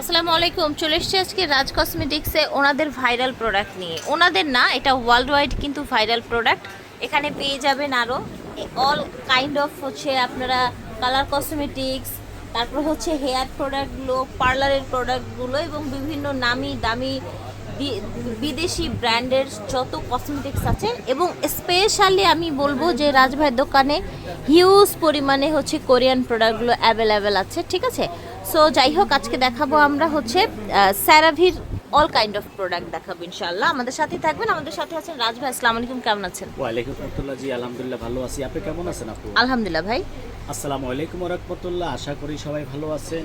আসসালামু আলাইকুম, চলে এসছি আজকে রাজ কসমেটিক্সে ওনাদের ভাইরাল প্রোডাক্ট নিয়ে। ওনাদের না, এটা ওয়ার্ল্ড ওয়াইড কিন্তু ভাইরাল প্রোডাক্ট। এখানে পেয়ে যাবেন আরও অল কাইন্ড অফ হচ্ছে আপনারা কালার কসমেটিক্স তারপর হচ্ছে হেয়ার প্রোডাক্টগুলো পার্লারের প্রোডাক্টগুলো এবং বিভিন্ন নামি দামি বিদেশি ব্র্যান্ডের যত কসমেটিক্স আছে এবং স্পেশালি আমি বলব যে রাজভাইয়ের দোকানে হিউজ পরিমাণে হচ্ছে কোরিয়ান প্রোডাক্টগুলো অ্যাভেলেবেল আছে, ঠিক আছে? সো যাই হোক আজকে দেখাবো আমরা হচ্ছে স্যারাভির অল কাইন্ড অফ প্রোডাক্ট দেখাবো ইনশাল্লাহ আমাদের সাথে থাকবেন। আমাদের সাথে আছেন রাজ ভাই আসসালামু আলাইকুম কেমন আছেন? ওয়া আলাইকুম আসসালাম জি আলহামদুলিল্লাহ ভালো আছি। আপনি কেমন আছেন আপু? আলহামদুলিল্লাহ ভাই। আসসালামু আলাইকুম রহমতুল্লাহ আশা করি সবাই ভালো আছেন।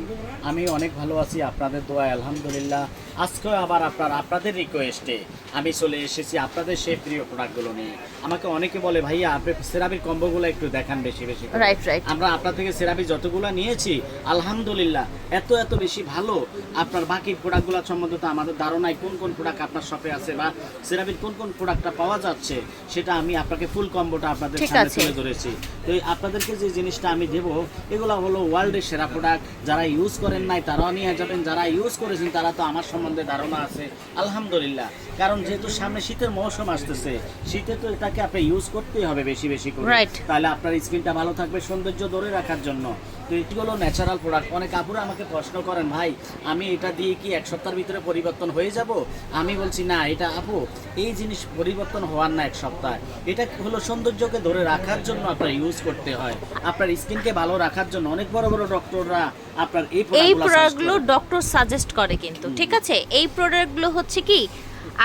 আমি অনেক ভালো আছি আপনাদের দোয়ায় আলহামদুলিল্লাহ। আজকেও আবার আপনার আপনাদের রিকোয়েস্টে আমি চলে এসেছি আপনাদের সেই প্রিয় প্রোডাক্টগুলো নিয়ে। আমাকে অনেকে বলে ভাইয়া আপনি সেরাবির কম্বোগুলো একটু দেখান বেশি বেশি রাইট রাইট আমরা আপনার থেকে সেরাপি যতগুলো নিয়েছি আলহামদুলিল্লাহ এত এত বেশি ভালো। আপনার বাকি প্রোডাক্টগুলো সম্বন্ধে তো আমাদের ধারণায় কোন কোন প্রোডাক্ট আপনার শপে আছে বা সেরাপির কোন কোন প্রোডাক্টটা পাওয়া যাচ্ছে সেটা আমি আপনাকে ফুল কম্বোটা আপনাদের সামনে তুলে ধরেছি। তো আপনাদেরকে যে জিনিসটা আমি দেব। এগুলো হলো ওয়ার্ল্ডের সেরা প্রোডাক্ট যারা ইউজ করেন নাই তারাও নিয়ে যাবেন। যারা ইউজ করেছেন তারা তো আমার সম্বন্ধে ধারণা আছে। আলহামদুলিল্লাহ। কারণ যেহেতু সামনে শীতের মৌসুম আসতেছে শীতে তো এটাকে আপনি ইউজ করতেই হবে বেশি বেশি করে. তাহলে আপনার স্কিনটা ভালো থাকবে সৌন্দর্য ধরে রাখার জন্য। তো এটি হলো ন্যাচারাল প্রোডাক্ট অনেক আপুরা আমাকে প্রশ্ন করেন ভাই আমি এটা দিয়ে কি এক সপ্তাহের ভিতরে পরিবর্তন হয়ে যাব? আমি বলছি না এটা আপু এই জিনিস পরিবর্তন হওয়ার না এক সপ্তাহ। এটা হলো সৌন্দর্যকে ধরে রাখার জন্য আপনার ইউজ করতে হয়। আপনার স্কিনকে ভালো রাখার জন্য অনেক বড় বড় ডক্টররা আপনার এই প্রোডাক্টগুলো। ডক্টর সাজেস্ট করে। কিন্তু ঠিক আছে? এই প্রোডাক্টগুলো হচ্ছে কি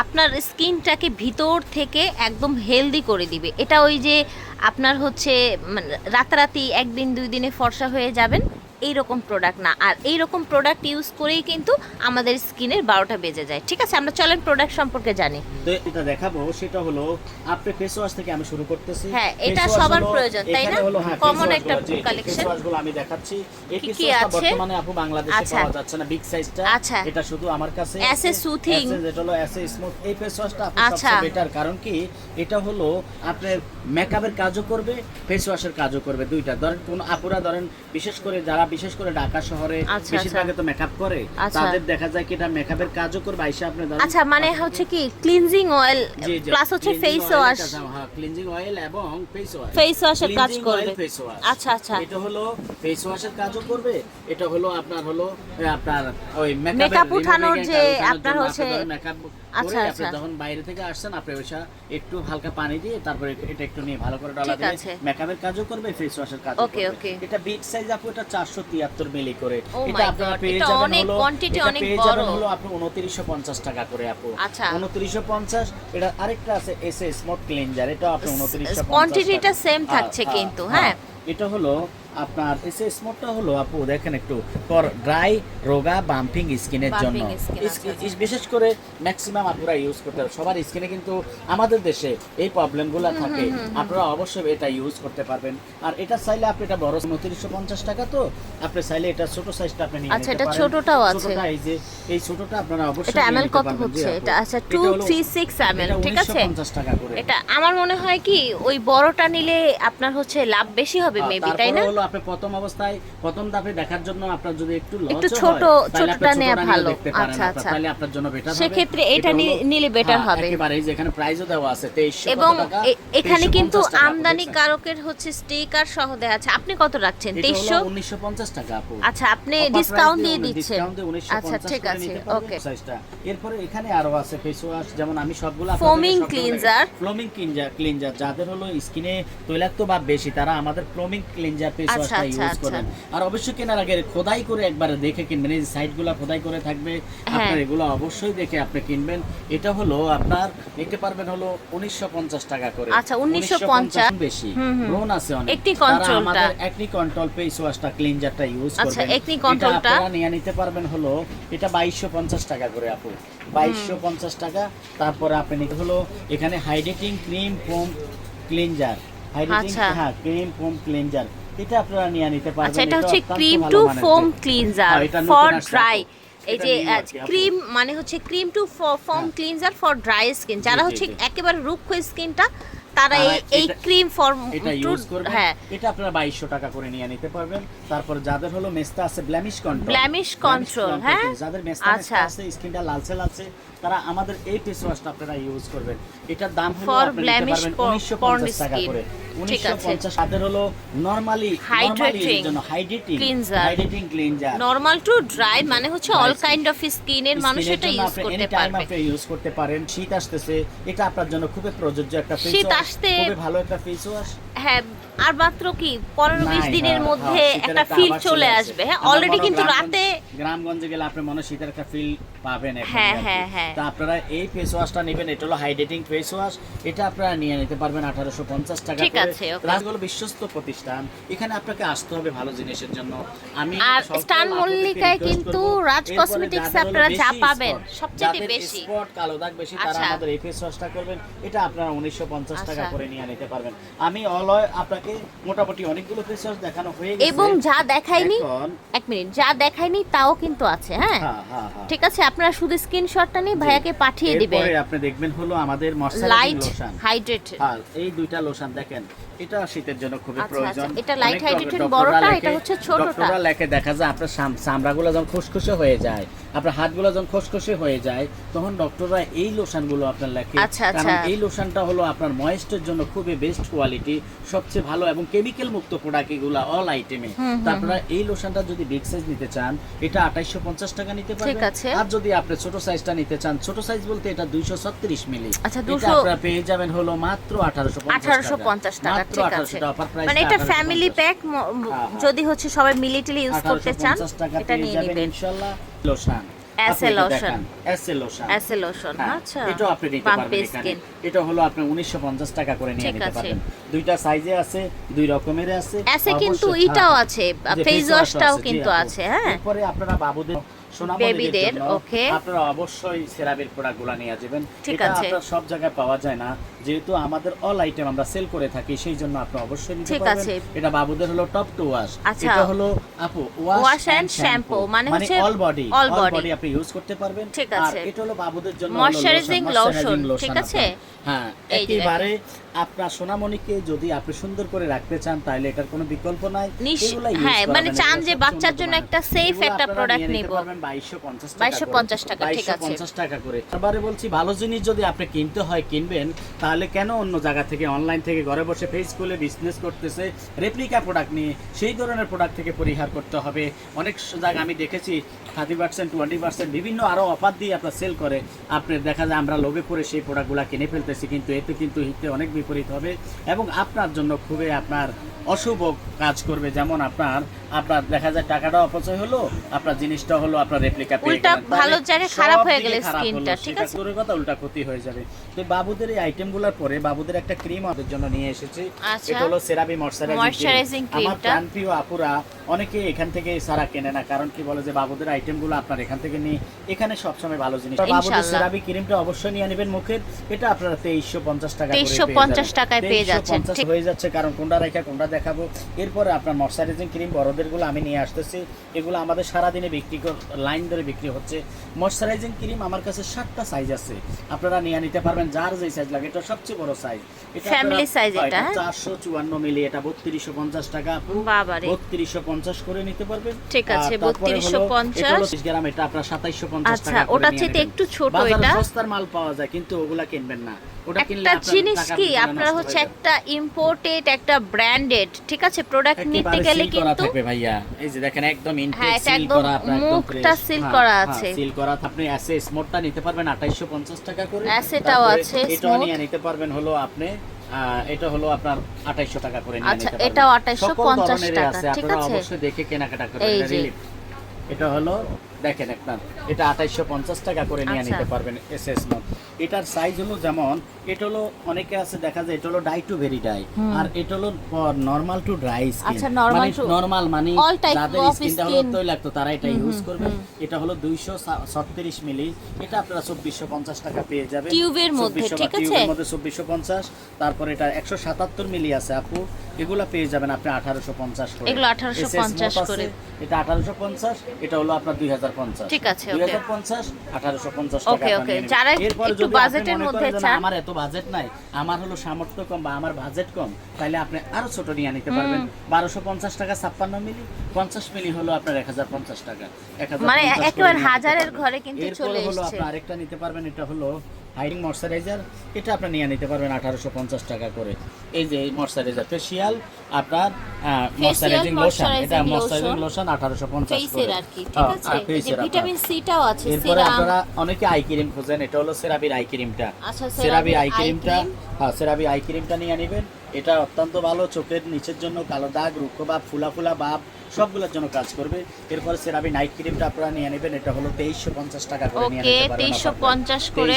আপনার স্কিনটাকে ভিতর থেকে একদম হেলদি করে দিবে। এটা ওই যে আপনার হচ্ছে মানে রাতারাতি একদিন দুই দিনে ফর্সা হয়ে যাবেন এই রকম প্রোডাক্ট না আর এই রকম প্রোডাক্ট ইউজ করেই কিন্তু আমাদের স্কিনের বারোটা বেজে যায় ঠিক আছে আমরা চলেন প্রোডাক্ট সম্পর্কে জানি তো এটা দেখাবো সেটা হলো আপনি ফেস ওয়াশ থেকে আমি শুরু করতেছি হ্যাঁ, এটা সবার প্রয়োজন, তাই না? হলো, হ্যাঁ, একটা গুলো, জি, জি, collection। face wash গুলো আমি দেখাচ্ছি এই কি আছে? বর্তমানে আপু বাংলাদেশে আচ্ছা। পাওয়া যাচ্ছে না বিগ সাইজটা আচ্ছা। এটা শুধু আমার কাছে As a soothing। যেটা হলো অ্যাসে স্মুথ এই ফেস ওয়াশটা আপু আচ্ছা। সবচেয়ে বেটার কারণ কি এটা হলো আপনার মেকআপের কাজও করবে ফেস ওয়াশের কাজও করবে দুইটা ধরেন কোন আপুরা ধরেন বিশেষ করে যারা বিশেষ করে ঢাকা শহরে আচ্ছা, বেশিরভাগে তো মেকআপ করে আচ্ছা। তাদের দেখা যায় কি এটা মেকআপের কাজও করবে আইসা আপনি ধরেন আচ্ছা মানে হচ্ছে কি ক্লিনজিং অয়েল। প্লাস হচ্ছে ফেস ওয়াশ হ্যাঁ, cleansing oil এবং wash। Face wash এর কাজ করবে। face wash। আচ্ছা, আচ্ছা। এটা হলো wash এর কাজও করবে, এটা হলো আপনার হলো, আপনার ওই মেকআপ উঠানোর যে আপনার হচ্ছে- করে আচ্ছা, আচ্ছা। যখন বাইরে থেকে আসছেন, আপনি ওইসা একটু হালকা পানি দিয়ে তারপরে এটা একটু নিয়ে ভালো করে ডলা দিলে আছে। কাজও করবে, ফেস ওয়াশের কাজও ওকে okay. এটা big সাইজ আপু, এটা 473 মিলি করে। Oh এটা আপনারা পেয়ে যাবেন অনেক কোয়ান্টিটি অনেক পেয়ে যাবেন হলো আপনি 2950 টাকা করে আপু। আচ্ছা। 2950 এটা আরেকটা আছে এসএস স্মুথ ক্লিনজার এটা আপনি 2950 কোয়ান্টিটিটা সেম হ্যাঁ, থাকছে হ্যাঁ, কিন্তু হ্যাঁ এটা হলো আপনার এসএ স্মুথটা হলো আপু দেখেন একটু ফর ড্রাই রোগা বাম্পিং স্কিনের জন্য। বিশেষ করে ম্যাক্সিমাম আপনারা ইউজ করতে সবার স্কিনে কিন্তু আমাদের দেশে এই প্রবলেমগুলো থাকে। আপনারা অবশ্যই এটা ইউজ করতে পারবেন। আর এটা চাইলে আপনি এটা বড় 2950 টাকা তো আপনি চাইলে এটা ছোট সাইজটা আপনি নিয়ে আচ্ছা, এটা। ছোটটাও আছে। এই যে এই ছোটটা আপনারা অবশ্যই এটা নিতে কত হচ্ছে? এটা আচ্ছা, এটা হলো- 236 ml, এটা ঠিক আছে? 1950 টাকা করে। এটা আমার মনে হয় কি ওই বড়টা নিলে আপনার হচ্ছে লাভ বেশি হবে মেবি তাই না? আপনি প্রথম অবস্থায় প্রথম ধাপে দেখার জন্য আপনার যদি একটু লস একটু ছোট- ছোটটা নেওয়া নিয়ে ভালো। আচ্ছা, আচ্ছা। তাহলে আপনার জন্য বেটার হবে সেক্ষেত্রে এটা নিলে better হ্যাঁ, হবে। একেবারে এই যে এখানে প্রাইসও দেওয়া আছে 2300 এবং এখানে কিন্তু আমদানি কারকের হচ্ছে স্টিকার সহ দেওয়া আছে আপনি কত রাখছেন এটা হলো তেইশশো 1950 টাকা আপু আচ্ছা আপনি ডিসকাউন্ট দিয়ে দিয়ে দিচ্ছেন discount দিয়ে 1950 আচ্ছা ঠিক আছে ওকে। এরপরে এখানে আরও আছে ফেস ওয়াশ যেমন আমি সবগুলো Foaming cleanser। ফ্লোমিং ক্লিনজার ক্লিনজার যাদের হলো স্কিনে তৈলাক্ত ভাব বেশি তারা আমাদের ফ্লোমিং ক্লিনজার আচ্ছা, আচ্ছা, ইউজ আচ্ছা। আর অবশ্যই কেনার আগে খোদাই করে একবার দেখে কিনবেন এই সাইডগুলো খোদাই করে থাকবে হ্যাঁ। আপনার এগুলো অবশ্যই দেখে আপনি কিনবেন এটা হলো আপনার নিতে পারবেন হলো 1950 টাকা করে আচ্ছা, 1950 বেশি। ব্রোন আছে অনেক control-টা। আমাদের একনি কন্ট্রোল ফেস ওয়াশটা ক্লিনজারটা ইউজ করবেন এটা control-টা? আপনারা নিয়ে নিতে পারবেন হলো এটা বাইশশো পঞ্চাশ টাকা করে আপু বাইশশো পঞ্চাশ টাকা তারপরে আপনি নিতে হলো এখানে hydrating cream foam cleanser hydrating. হ্যাঁ ক্রিম ফোম ক্লিনজার এটা আপনারা নিয়ে নিতে পারবেন। আচ্ছা এটা হচ্ছে cream to foam cleanser for dry এই যে। ক্রিম মানে হচ্ছে cream to foam. Cleanser for dry skin যারা হচ্ছে একেবারে রুক্ষ স্কিনটা তারা এই ক্রিম ফর্ম এটা ইউজ করবেন। হ্যাঁ। এটা আপনারা বাইশশো টাকা করে নিয়ে নিতে পারবেন। তারপর যাদের হলো মেস্তা আছে ব্ল্যামিশ কন্ট্রোল Blemish control, হ্যাঁ? যাদের আচ্ছা। মেস্তা আছে স্কিনটা লালচে লালচে তারা আমাদের এই ফেস ওয়াশটা আপনারা ইউজ করবেন। এটার দাম হলো পারবেন 1950 টাকা করে। আছে। 1950 তাদের হলো নরমালি Hydrating, জন্য hydrating cleanser। Hydrating cleanser normal to dry মানে হচ্ছে অল কাইন্ড অফ স্কিনের মানুষ এটা ইউজ করতে পারবে। আপনি ইউজ করতে পারেন। শীত আসতেছে এটা আপনার জন্য খুবই প্রযোজ্য একটা ফেস শীত ওয়াশ আসতে- খুবই ভালো একটা ফেস ওয়াশ হ্যাঁ আর মাত্র কি পনেরো বিশ দিনের হ্যাঁ, মধ্যে হ্যাঁ, একটা ফিল চলে আসবে। হ্যাঁ অলরেডি কিন্তু রাতে গ্রামগঞ্জে গেলে আপনি মনে শীতের একটা ফিল পাবেন হ্যাঁ, হ্যাঁ, হ্যাঁ। তো আপনারা এই ফেস ওয়াশটা নেবেন এটা হলো হাইড্রেটিং ফেস ওয়াশ এটা আপনারা নিয়ে নিতে পারবেন আঠারোশো পঞ্চাশ টাকা ঠিক আছে, রাজগুলো বিশ্বস্ত প্রতিষ্ঠান এখানে আপনাকে আসতে হবে ভালো জিনিসের জন্য। আমি আর স্টান মল্লিকায় কিন্তু রাজ কসমেটিক্সে আপনারা যা পাবেন, সবচেয়ে বেশি। spot, কালো দাগ বেশি তারা আচ্ছা। আমাদের এই ফেস ওয়াশটা করবেন। এটা আপনারা উনিশশো পঞ্চাশ টাকা আচ্ছা। করে নিয়ে নিতে পারবেন। আমি অলয় আপনাকে মোটামুটি অনেকগুলো ফেস ওয়াশ দেখানো হয়ে গেছে। এবং যা এক মিনিট যা তাও কিন্তু আছে হ্যাঁ? হ্যাঁ হ্যাঁ হ্যাঁ। ঠিক আছে আপনারা শুধু স্ক্রিনশটটা নিয়ে ভাইয়াকে পাঠিয়ে দিবেন। এরপরে আপনি দেখবেন হলো আমাদের ময়শ্চারাইজিং লোশন হাইড্রেটেড হ্যাঁ এই দুইটা লোশন দেখেন এটা শীতের জন্য খুবই আচ্ছা, প্রয়োজন। আচ্ছা, এটা light অনেক hydrated ডক্টররা বড়টা, এটা হচ্ছে ছোটটা। ডক্টররা লেখে দেখা যায় আপনার চাম- চামড়াগুলো যখন খুশখুশে হয়ে যায় আপনার হাতগুলো যখন খুশখুশে হয়ে যায় তখন ডক্টররা এই লোশনগুলো আপনার লেখে। আচ্ছা, কারণ আচ্ছা। এই লোশনটা হলো আপনার ময়েস্টের জন্য খুবই বেস্ট কোয়ালিটি সবচেয়ে ভালো এবং কেমিক্যাল মুক্ত প্রোডাক্ট এগুলো অল আইটেমে তারপরে এই লোশনটা যদি বিগ সাইজ নিতে চান এটা আঠাইশো পঞ্চাশ টাকা নিতে ঠিক পারবেন আছে। আর যদি আপনি ছোট সাইজটা নিতে চান ছোট সাইজ বলতে এটা দুইশো ছত্রিশ মিলি আচ্ছা, এটা 200 আপনারা পেয়ে যাবেন হলো মাত্র আঠারোশো আঠারোশো পঞ্চাশ টাকা ঠিক আছে। মানে এটা ফ্যামিলি প্যাক। যদি হচ্ছে সবাই মিলিটারি ইউজ করতে চান এটা নিয়ে নেবেন। ইনশাআল্লাহ লোশন লোশন হ্যাঁ, আচ্ছা। আপনি নিতে পারবেন এটা হলো আপনি 1950 টাকা করে নিয়ে নিতে। পারবেন। দুইটা সাইজে আছে দুই রকমের আছে। কিন্তু এটাও হ্যাঁ, আছে ফেস ওয়াশটাও কিন্তু আছে হ্যাঁ। এরপরে আপনারা বাবুদের বেবিদের, okay. আপনারা অবশ্যই সেরাবির প্রোডাক্টগুলো নিয়ে যাবেন ঠিক এটা আছে। আপনার সব জায়গায় পাওয়া যায় না যেহেতু আমাদের অল আইটেম আমরা সেল করে থাকি সেই জন্য আপনি অবশ্যই নিতে ঠিক পারবেন আছে। এটা বাবুদের হলো টপ টু ওয়াশ আচ্ছা। এটা হলো আপু ওয়াশ এন্ড শ্যাম্পু মানে হচ্ছে অল বডি অল বডি আপনি ইউজ করতে পারবেন ঠিক আর আছে। এটা হলো বাবুদের জন্য lotion, moisturizing ঠিক আছে? হ্যাঁ একেবারে আপনার সোনামণিকে যদি আপনি সুন্দর করে রাখতে চান তাহলে এটার কোনো বিকল্প নাই। হ্যাঁ, মানে চান যে বাচ্চার জন্য একটা এগুলো একটা নিতে নিব। 2250 টাকা 2250 টাকা, ঠিক আছে। 2250 টাকা করে। এবারে বলছি ভালো জিনিস যদি আপনি কিনতে হয় কিনবেন তাহলে কেন অন্য জায়গা থেকে অনলাইন থেকে ঘরে বসে ফেস খুলে বিজনেস করতেছে রেপ্লিকা প্রোডাক্ট নিয়ে সেই ধরনের প্রোডাক্ট থেকে পরিহার করতে হবে। অনেক জায়গা আমি দেখেছি থার্টি পার্সেন্ট টোয়েন্টি পার্সেন্ট বিভিন্ন আরও অফার দিয়ে আপনার সেল করে। আপনার দেখা যায় আমরা লোভে পড়ে সেই প্রোডাক্টগুলো কিনে ফেলতেছি কিন্তু এতে কিন্তু হিতে অনেক বিপরীত হবে এবং আপনার জন্য খুবই আপনার অশুভ কাজ করবে যেমন আপনার আপনার দেখা যায় টাকাটা অপচয় হলো আপনার জিনিসটা হলো আপনার রেপ্লিকা পেয়ে উল্টা ভালো জায়গায় খারাপ হয়ে গেলে খারাপ skin হলো। টা, ঠিক আছে? দূরের কথা উল্টা ক্ষতি হয়ে যাবে তো বাবুদের এই আইটেমগুলোর পরে বাবুদের একটা ক্রিম আমাদের জন্য নিয়ে এসেছি আচ্ছা। এটা হলো সেরাবি ময়শ্চারাইজিং ক্রিম আমার। প্রাণপ্রিয় আপুরা অনেকে এখান থেকে সারা কেনে না কারণ কি বলে যে বাবুদের আইটেমগুলো আপনার এখান থেকে নিয়ে এখানে সবসময় ভালো জিনিস। বাবুদের সেরাবি ক্রিমটা অবশ্যই নিয়ে নেবেন মুখের। এটা আপনারা তেইশশো পঞ্চাশ টাকা 2350 যাবেন। টাকায় পেয়ে 2350 যাচ্ছেন, হয়ে যাচ্ছে কারণ কোনটা রেখা কোনটা দেখাবো। এরপরে আপনার ময়শ্চারাইজিং ক্রিম বড়দেরগুলো আমি নিয়ে আসতেছি। এগুলো আমাদের সারাদিনে বিক্রি লাইন ধরে বিক্রি হচ্ছে। ময়শ্চারাইজিং ক্রিম আমার কাছে সাতটা সাইজ আছে। আপনারা নিয়ে নিতে পারবেন যার যে সাইজ লাগে এটা সবচেয়ে বড় সাইজ এটা Family size এটা, হ্যাঁ? চারশো চুয়ান্ন মিলি এটা বত্রিশশো পঞ্চাশ টাকা। বাবারে। বত্রিশশো পঞ্চাশ করে নিতে পারবেন ঠিক আছে, আর তারপরে হলো- 3250 এটা হলো 30 গ্রাম এটা আপনার সাতাইশশো পঞ্চাশ আচ্ছা, চাইতে নেবেন। একটু ছোট এটা। সস্তার মাল পাওয়া যায় কিন্তু ওগুলা কিনবেন না একটা জিনিস কি আপনারা হচ্ছে একটা ইম্পোর্টেড একটা ব্র্যান্ডেড ঠিক আছে প্রোডাক্ট নিতে গেলে কিন্তু ভাইয়া এই যে দেখেন একদম ইনটেক হ্যাঁ, সিল করা আপনার মুখটা fresh। হ্যাঁ, করা হ্যাঁ, আছে। seal করা আপনি এসে স্মোটটা নিতে পারবেন 2850 টাকা করে অ্যাসেটাও আছে, smooth। নিয়ে নিতে পারবেন হলো আপনি এটা হলো আপনার 2800 টাকা করে নিয়ে আচ্ছা, এটাও 2850 সকল ধরনেরই টাকা, আছে ঠিক আপনারা আছে? অবশ্যই দেখে কেনাকাটা করবেন এটা রিলিফ এটা হলো দেখেন আপনার এটা 2850 টাকা করে নিয়ে আচ্ছা। নিতে পারবেন এসএস নোট এটার সাইজ হলো যেমন এটা হলো অনেকে আছে দেখা যায় এটা হলো ডাই টু ভেরি ডাই আর এটা হলো নরমাল টু ড্রাই স্কিন আচ্ছা, normal মানে নরমাল মানে যাদের স্কিনটা হলো। তৈলাক্ত তারা এটা ইউজ করবেন এটা হলো দুইশো ছত্রিশ মিলি এটা আপনারা চব্বিশশো পঞ্চাশ টাকা পেয়ে যাবেন। টিউবের মধ্যে, ঠিক আছে? টিউবের মধ্যে চব্বিশশো পঞ্চাশ তারপর এটা একশো সাতাত্তর মিলি আছে আপু। এগুলা পেয়ে যাবেন আপনি আঠারোশো পঞ্চাশ করে। এগুলো 1850 SS করে। এটা আঠারোশো পঞ্চাশ এটা হলো আপনার দুই হাজার পঞ্চাশ। ঠিক আছে, পঞ্চাশ আঠারোশো পঞ্চাশ টাকা নিয়ে নেবেন। যারা এরপরে বাজেটের মধ্যে চান? আমার এত বাজেট নাই আমার হলো সামর্থ্য কম বা আমার বাজেট কম তাহলে আপনি আরও ছোট নিয়ে নিতে পারবেন। বারোশো পঞ্চাশ টাকা ছাপ্পান্ন মিলি পঞ্চাশ মিলি হলো আপনার এক হাজার পঞ্চাশ টাকা। এক হাজার মানে একেবারে হাজারের ঘরে কিন্তু চলে হলো আপনি আরেকটা নিতে পারবেন এটা হলো হাইডিং ময়শ্চারাইজার এটা আপনার নিয়ে নিতে পারবেন আঠারোশো পঞ্চাশ টাকা করে। এই যে এই ময়শ্চারাইজার ফেসিয়াল আপনার ময়শ্চারাইজিং লোশন এটা ময়শ্চারাইজিং লোশন আঠারোশো পঞ্চাশ হ্যাঁ, আছে আর এই যে face এর আপনার। ভিটামিন সিটাও আছে এরপরে আপনারা অনেকে আই ক্রিম খোঁজেন এটা হলো সেরাবির আই ক্রিমটা সেরাবির সেরাবি আই ক্রিমটা হ্যাঁ সেরাবি আই ক্রিমটা নিয়ে নেবেন। এটা অত্যন্ত ভালো চোখের নিচের জন্য কালো দাগ রুক্ষ ভাব ফুলা ফুলা ভাব সবগুলোর জন্য কাজ করবে। এরপরে সেরাবি নাইট ক্রিমটা আপনারা নিয়ে নেবেন এটা হলো তেইশশো পঞ্চাশ টাকা করে নিয়ে নিতে পারবেন। করে।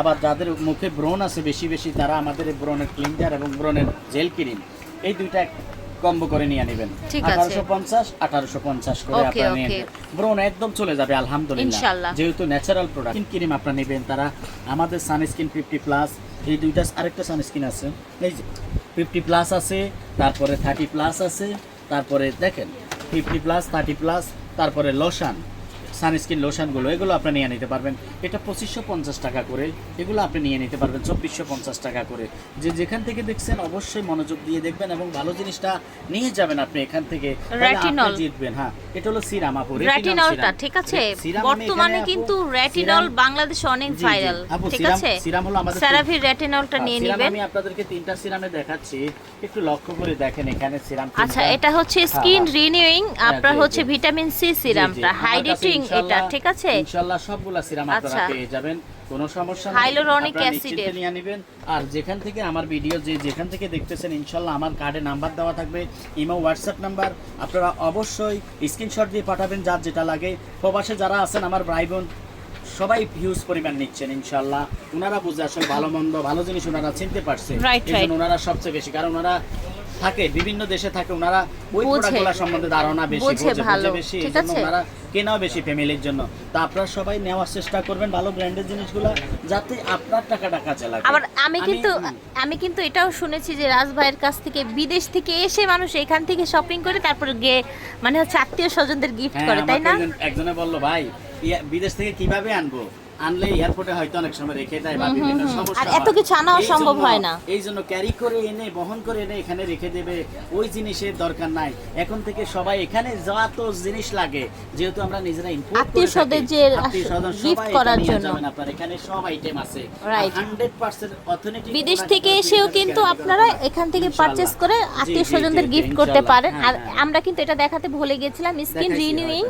আবার যাদের মুখে ব্রণ আছে বেশি বেশি তারা আমাদের এই ব্রণের ক্লিনজার এবং ব্রণের জেল ক্রিম এই দুইটা কম্বো করে নিয়ে নেবেন। আঠারোশো পঞ্চাশ আঠারোশো পঞ্চাশ করে আপনারা নিয়ে ব্রণ একদম চলে যাবে আলহামদুলিল্লাহ। যেহেতু ন্যাচারাল প্রোডাক্ট ক্রিম আপনারা নেবেন তারা আমাদের সানস্ক্রিন ফিফটি প্লাস এই দুইটা আরেকটা সানস্ক্রিন আছে। এই যে ফিফটি প্লাস আছে, তারপরে থার্টি প্লাস আছে, তারপরে দেখেন ফিফটি প্লাস থার্টি প্লাস তারপরে লোশন সানস্ক্রিন লোশনগুলো এগুলো আপনি নিয়ে নিতে পারবেন। এটা পঁচিশশো পঞ্চাশ টাকা করে এগুলো আপনি নিয়ে নিতে পারবেন চব্বিশশো পঞ্চাশ টাকা করে। যে যেখান থেকে দেখছেন অবশ্যই মনোযোগ দিয়ে দেখবেন এবং ভালো জিনিসটা নিয়ে যাবেন আপনি এখান থেকে। জিতবেন। হ্যাঁ এটা হলো সিরাম আপু রেটিনলটা ঠিক আছে। বর্তমানে কিন্তু রেটিনল বাংলাদেশে অনেক। ভাইরাল ঠিক আছে? serum হলো আমাদের সেরাভির রেটিনলটা নিয়ে নেবেন। আমি আপনাদেরকে তিনটা সিরামে দেখাচ্ছি। একটু লক্ষ্য করে দেখেন এখানে সিরাম আচ্ছা এটা হচ্ছে স্কিন হ্যাঁ। রিনিউইং আপনার হচ্ছে ভিটামিন সি সিরামটা। হাইড্রেটিং এটা ঠিক আছে? ইনশাআল্লাহ সবগুলা সিরাম আপনারা আচ্ছা। পেয়ে যাবেন। কোনো সমস্যা নেই। নিশ্চিন্তে এর। নিয়ে নেবেন। আর যেখান থেকে আমার ভিডিও যে যেখান থেকে দেখতেছেন ইনশাআল্লাহ আমার কার্ডে নাম্বার দেওয়া থাকবে ইমো হোয়াটসঅ্যাপ নাম্বার আপনারা অবশ্যই স্ক্রিনশট দিয়ে পাঠাবেন যার যেটা লাগে। প্রবাসে যারা আছেন আমার ভাই বোন সবাই হিউজ পরিমাণ নিচ্ছেন ইনশাল্লাহ ওনারা বুঝে আসলে ভালো মন্দ ভালো জিনিস ওনারা চিনতে পারছে. ওনারা সবচেয়ে বেশি। কারণ ওনারা থাকে বিভিন্ন দেশে থাকে ওনারা ওই। প্রোডাক্টগুলো সম্বন্ধে ধারণা বেশি বোঝে বেশি আছে? ওনারা কেনাও বেশি ফ্যামিলির জন্য। তা আপনারা সবাই নেওয়ার চেষ্টা করবেন ভালো ব্র্যান্ডের জিনিসগুলো যাতে আপনার টাকাটা কাজে লাগে। আবার আমি কিন্তু আমি কিন্তু এটাও শুনেছি যে রাজ ভাইয়ের কাছ থেকে বিদেশ থেকে এসে মানুষ এখান থেকে শপিং করে তারপর গিয়ে মানে হচ্ছে আত্মীয় স্বজনদের গিফট হ্যাঁ, করে তাই না? একজনে বলল ভাই বিদেশ থেকে কীভাবে আনব? আনলে এয়ারপোর্টে হয়তো অনেক সময় রেখে দেয় বা বিভিন্ন সমস্যা আর এত কিছু সম্ভব হয় না। এই জন্য ক্যারি করে এনে বহন করে এনে এখানে রেখে দেবে ওই জিনিসের দরকার নাই। এখন থেকে সবাই এখানে যত জিনিস লাগে যেহেতু আমরা নিজেরা ইম্পোর্ট আত্মীয়-স্বজনদের gift করার জন্য। আপনার। এখানে সব আইটেম আছে। 100% অথেন্টিক বিদেশ থেকে এসেও কিন্তু আপনারা এখান থেকে পারচেস করে আত্মীয় স্বজনদের গিফট করতে পারেন। হ্যাঁ, আর আমরা কিন্তু এটা দেখাতে ভুলে গেছিলাম skin renewing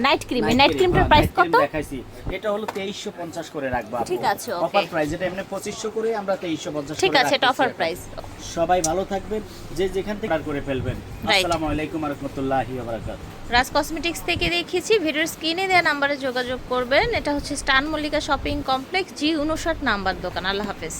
night cream night ক্রিমটার price কত? দেখাইছি। এটা হলো 2350 করে রাখব ঠিক আছে. অফার প্রাইস এটা এমনি 2500 করে আমরা 2350 ঠিক আছে এটা অফার প্রাইস সবাই ভালো থাকবেন যে যেখান থেকে করে ফেলবেন। আসসালামু আলাইকুম ওয়া রাহমাতুল্লাহি ওয়া বারাকাতুহু। রাজ কসমেটিক্স থেকে দেখেছি ভিডিওর স্ক্রিনে দেওয়া নাম্বারে যোগাযোগ করবেন। এটা হচ্ছে স্টান মল্লিকা শপিং কমপ্লেক্স জি উনষাট নাম্বার দোকান। আল্লাহ হাফেজ।